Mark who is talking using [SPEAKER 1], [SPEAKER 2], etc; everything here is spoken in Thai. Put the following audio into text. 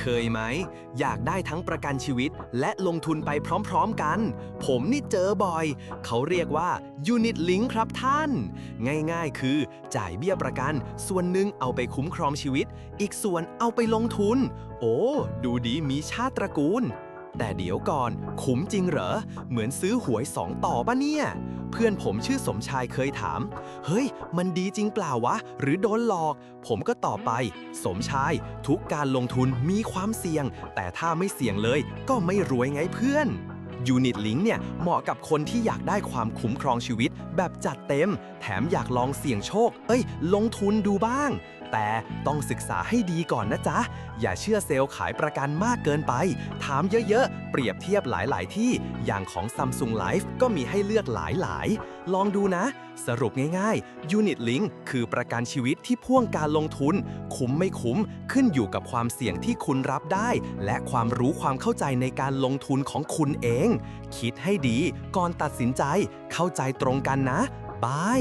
[SPEAKER 1] เคยไหม อยากได้ทั้งประกันชีวิตและลงทุนไปพร้อมๆกัน ผมนี่เจอบ่อย เขาเรียกว่า Unit Link ครับท่าน ง่ายๆ คือจ่ายเบี้ยประกัน ส่วนหนึ่งเอาไปคุ้มครองชีวิต อีกส่วนเอาไปลงทุน โอ้ ดูดีมีชาติตระกูล แต่เดี๋ยวก่อน คุ้มจริงเหรอ เหมือนซื้อหวยสองต่อปะเนี่ย เพื่อนผมชื่อสมชายเคยถาม เฮ้ย มันดีจริงเปล่าวะ หรือโดนหลอก ผมก็ตอบไป สมชาย ทุกการลงทุนมีความเสี่ยง แต่ถ้าไม่เสี่ยงเลย ก็ไม่รวยไงเพื่อนยูนิตลิงเนี่ยเหมาะกับคนที่อยากได้ความคุ้มครองชีวิตแบบจัดเต็ม แถมอยากลองเสี่ยงโชค เอ้ย ลงทุนดูบ้าง แต่ต้องศึกษาให้ดีก่อนนะจ๊ะ อย่าเชื่อเซลล์ขายประกันมากเกินไป ถามเยอะๆ เปรียบเทียบหลายๆ ที่ อย่างของ Samsung Life ก็มีให้เลือกหลายๆ ลองดูนะ สรุปง่ายๆ Unit Link คือประกันชีวิตที่พ่วงการลงทุน คุ้มไม่คุ้ม ขึ้นอยู่กับความเสี่ยงที่คุณรับได้ และความรู้ความเข้าใจในการลงทุนของคุณเอง คิดให้ดีก่อนตัดสินใจ เข้าใจตรงกันนะบาย